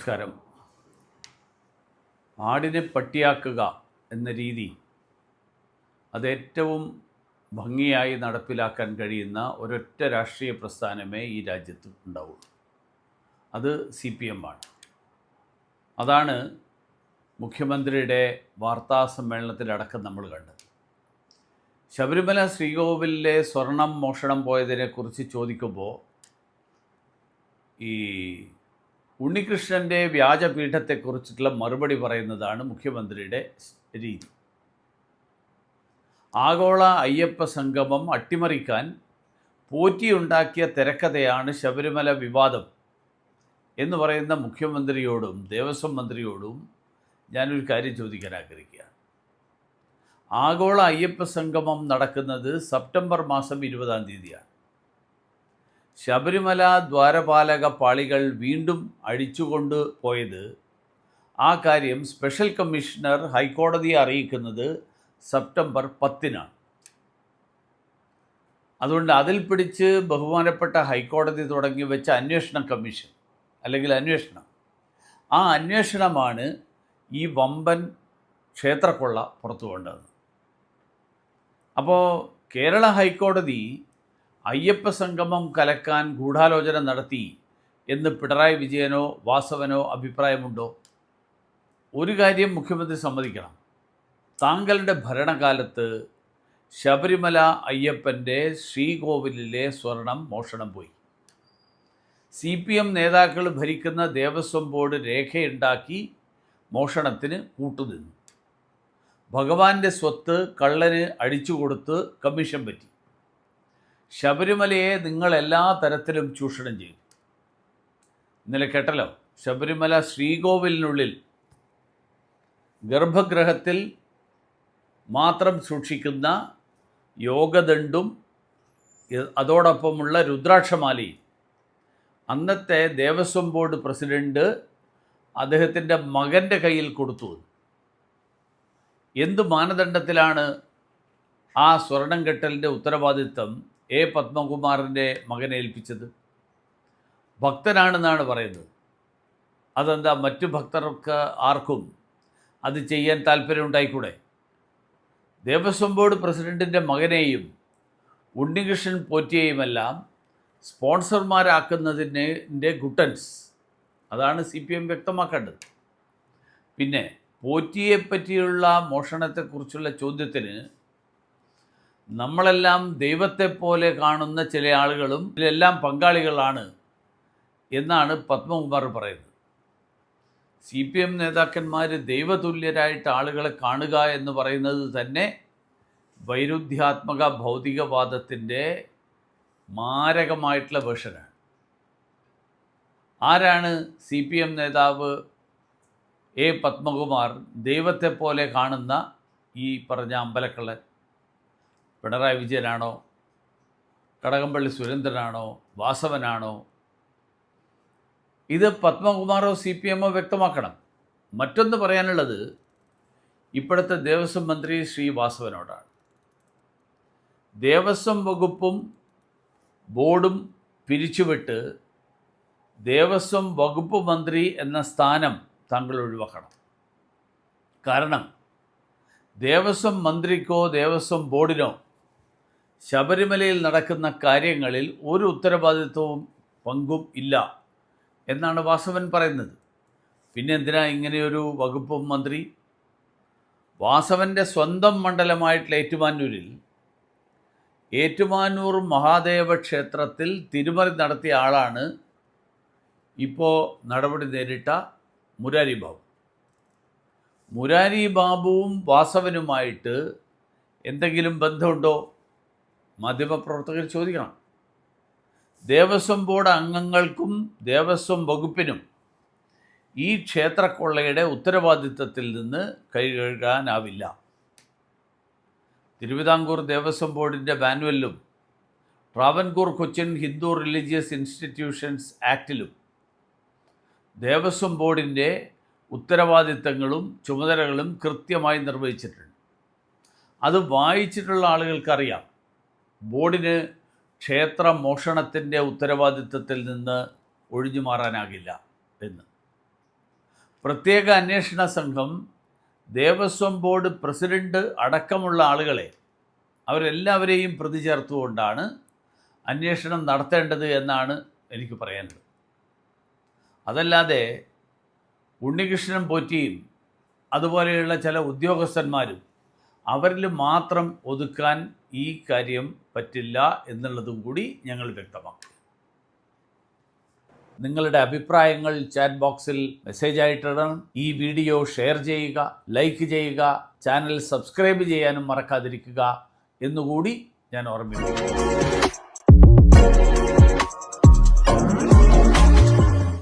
നമസ്കാരം. ആടിനെ പട്ടിയാക്കുക എന്ന രീതി അതേറ്റവും ഭംഗിയായി നടപ്പിലാക്കാൻ കഴിയുന്ന ഒരൊറ്റ രാഷ്ട്രീയ പ്രസ്ഥാനമേ ഈ രാജ്യത്ത് ഉണ്ടാവുള്ളൂ. അത് സി പി എം ആണ്. അതാണ് മുഖ്യമന്ത്രിയുടെ വാർത്താ സമ്മേളനത്തിലടക്കം നമ്മൾ കണ്ടത്. ശബരിമല ശ്രീകോവിലിലെ സ്വർണം മോഷണം പോയതിനെക്കുറിച്ച് ചോദിക്കുമ്പോൾ ഈ ഉണ്ണികൃഷ്ണന്റെ വ്യാജപീഠത്തെക്കുറിച്ചിട്ടുള്ള മറുപടി പറയുന്നതാണ് മുഖ്യമന്ത്രിയുടെ രീതി. ആഗോള അയ്യപ്പ സംഗമം അട്ടിമറിക്കാൻ പോറ്റിയുണ്ടാക്കിയ തിരക്കഥയാണ് ശബരിമല വിവാദം എന്ന് പറയുന്ന മുഖ്യമന്ത്രിയോടും ദേവസ്വം മന്ത്രിയോടും ഞാനൊരു കാര്യം ചോദിക്കാൻ ആഗ്രഹിക്കുകയാണ്. ആഗോള അയ്യപ്പ സംഗമം നടക്കുന്നത് സെപ്റ്റംബർ മാസം ഇരുപതാം തീയതിയാണ്. ശബരിമല ദ്വാരപാലക പാളികൾ വീണ്ടും അഴിച്ചുകൊണ്ട് പോയത് ആ കാര്യം സ്പെഷ്യൽ കമ്മീഷണർ ഹൈക്കോടതിയെ അറിയിക്കുന്നത് സെപ്റ്റംബർ പത്തിനാണ്. അതുകൊണ്ട് അതിൽ പിടിച്ച് ബഹുമാനപ്പെട്ട ഹൈക്കോടതി തുടങ്ങി വെച്ച അന്വേഷണ കമ്മീഷൻ അല്ലെങ്കിൽ അന്വേഷണം. ആ അന്വേഷണമാണ് ഈ വമ്പൻ ക്ഷേത്രക്കൊള്ള പുറത്തു കൊണ്ടത് അപ്പോൾ കേരള ഹൈക്കോടതി അയ്യപ്പ സംഗമം കലക്കാൻ ഗൂഢാലോചന നടത്തി എന്ന് പിണറായി വിജയനോ വാസവനോ അഭിപ്രായമുണ്ടോ? ഒരു കാര്യം മുഖ്യമന്ത്രി സമ്മതിക്കണം. താങ്കളുടെ ഭരണകാലത്ത് ശബരിമല അയ്യപ്പന്റെ ശ്രീകോവിലിലെ സ്വർണം മോഷണം പോയി. സി പി എം നേതാക്കൾ ഭരിക്കുന്ന ദേവസ്വം ബോർഡ് രേഖയുണ്ടാക്കി മോഷണത്തിന് കൂട്ടുനിന്നു. ഭഗവാന്റെ സ്വത്ത് കള്ളന് അടിച്ചുകൊടുത്ത് കമ്മീഷൻ പറ്റി. ശബരിമലയെ നിങ്ങൾ എല്ലാ തരത്തിലും ചൂഷണം ചെയ്യും. ഇന്നലെ കേട്ടല്ലോ? ശബരിമല ശ്രീകോവിലിനുള്ളിൽ ഗർഭഗ്രഹത്തിൽ മാത്രം സൂക്ഷിക്കുന്ന യോഗദണ്ഡും അതോടൊപ്പമുള്ള രുദ്രാക്ഷമാലയും. അന്നത്തെ ദേവസ്വം ബോർഡ് പ്രസിഡന്റ് അദ്ദേഹത്തിന്റെ മകന്റെ കയ്യിൽ കൊടുത്തു. എന്ത് മാനദണ്ഡത്തിലാണ് ആ സ്വർണം കെട്ടലിന്റെ ഉത്തരവാദിത്തം എ പത്മകുമാറിന്റെ മകനെ ഏൽപ്പിച്ചത്. ഭക്തനാണെന്നാണ് പറയുന്നത്. അതെന്താ? മറ്റു ഭക്തർക്ക് ആർക്കും അത് ചെയ്യാൻ താല്പര്യമുണ്ടായിക്കൂടെ ദേവസ്വം ബോർഡ് പ്രസിഡന്റിന്റെ മകനെയും ഉണ്ണികൃഷ്ണൻ പോറ്റിയെയുമെല്ലാം സ്പോൺസർമാരാക്കുന്നതിന്റെ ഗുട്ടൻസ്. അതാണ് സി പി എം വ്യക്തമാക്കേണ്ടത്. പിന്നെ പോറ്റിയെ പറ്റിയുള്ള മോഷണത്തെക്കുറിച്ചുള്ള ചോദ്യത്തിന് നമ്മളെല്ലാം ദൈവത്തെ പോലെ കാണുന്ന ചില ആളുകളും ഇതിലെല്ലാം പങ്കാളികളാണ് എന്നാണ് പത്മകുമാർ പറയുന്നത്. സി പി എം നേതാക്കന്മാർ ദൈവതുല്യരായിട്ട് ആളുകളെ കാണുക എന്ന് പറയുന്നത് തന്നെ വൈരുദ്ധ്യാത്മക ഭൗതികവാദത്തിന്റെ മാരകമായിട്ടുള്ള വേഷനാണ് ആരാണ് സി പി എം നേതാവ് എ പത്മകുമാർ ദൈവത്തെ പോലെ കാണുന്ന ഈ പറഞ്ഞ അമ്പലക്കള്ളൻ? പിണറായി വിജയനാണോ? കടകംപള്ളി സുരേന്ദ്രനാണോ? വാസവനാണോ? ഇത് പത്മകുമാറോ സി പി എമ്മോ വ്യക്തമാക്കണം. മറ്റൊന്ന് പറയാനുള്ളത് ഇപ്പോഴത്തെ ദേവസ്വം മന്ത്രി ശ്രീ വാസവനോടാണ്. ദേവസ്വം വകുപ്പും ബോർഡും പിരിച്ചുവിട്ട് ദേവസ്വം വകുപ്പ് മന്ത്രി എന്ന സ്ഥാനം താങ്കൾ ഒഴിവാക്കണം. കാരണം ദേവസ്വം മന്ത്രിക്കോ ദേവസ്വം ബോർഡിനോ ശബരിമലയിൽ നടക്കുന്ന കാര്യങ്ങളിൽ ഒരു ഉത്തരവാദിത്വവും പങ്കും ഇല്ല എന്നാണ് വാസവൻ പറയുന്നത്. പിന്നെ എന്തിനാ ഇങ്ങനെയൊരു വകുപ്പും മന്ത്രി? വാസവന്റെ സ്വന്തം മണ്ഡലമായിട്ടുള്ള ഏറ്റുമാനൂരിൽ ഏറ്റുമാനൂർ മഹാദേവ ക്ഷേത്രത്തിൽ തിരുമറി നടത്തിയ ആളാണ് ഇപ്പോൾ നടപടി നേരിട്ട മുരാരി ബാബു. മുരാരി ബാബുവും വാസവനുമായിട്ട് എന്തെങ്കിലും ബന്ധമുണ്ടോ? മാധ്യമപ്രവർത്തകർ ചോദിക്കണം. ദേവസ്വം ബോർഡ് അംഗങ്ങൾക്കും ദേവസ്വം വകുപ്പിനും ഈ ക്ഷേത്രക്കൊള്ളയുടെ ഉത്തരവാദിത്തത്തിൽ നിന്ന് കൈകഴുകാനാവില്ല. തിരുവിതാംകൂർ ദേവസ്വം ബോർഡിന്റെ മാനുവലിലും ട്രാവൻകൂർ കൊച്ചിൻ ഹിന്ദു റിലീജിയസ് ഇൻസ്റ്റിറ്റ്യൂഷൻസ് ആക്റ്റിലും ദേവസ്വം ബോർഡിന്റെ ഉത്തരവാദിത്തങ്ങളും ചുമതലകളും കൃത്യമായി നിർവഹിച്ചിട്ടുണ്ട്. അത് വായിച്ചിട്ടുള്ള ആളുകൾക്കറിയാം. ബോർഡിന് ക്ഷേത്ര മോഷണത്തിന്റെ ഉത്തരവാദിത്വത്തിൽ നിന്ന് ഒഴിഞ്ഞു മാറാനാകില്ല എന്ന്. പ്രത്യേക അന്വേഷണ സംഘം ദേവസ്വം ബോർഡ് പ്രസിഡന്റ് അടക്കമുള്ള ആളുകളെ അവരെല്ലാവരെയും പ്രതി ചേർത്തുകൊണ്ടാണ് അന്വേഷണം നടത്തേണ്ടത് എന്നാണ് എനിക്ക് പറയാനുള്ളത്. അതല്ലാതെ ഉണ്ണികൃഷ്ണൻ പോറ്റിയും അതുപോലെയുള്ള ചില ഉദ്യോഗസ്ഥന്മാരും അവരിൽ മാത്രം ഒതുക്കാൻ ഈ കാര്യം പറ്റില്ല എന്നുള്ളതും കൂടി ഞങ്ങൾ വ്യക്തമാക്കും. നിങ്ങളുടെ അഭിപ്രായങ്ങൾ ചാറ്റ് ബോക്സിൽ മെസ്സേജ് ആയിട്ടിടണം. ഈ വീഡിയോ ഷെയർ ചെയ്യുക ലൈക്ക് ചെയ്യുക ചാനൽ സബ്സ്ക്രൈബ് ചെയ്യാനും മറക്കാതിരിക്കുക എന്നുകൂടി ഞാൻ ഓർമ്മിപ്പിക്കുന്നു.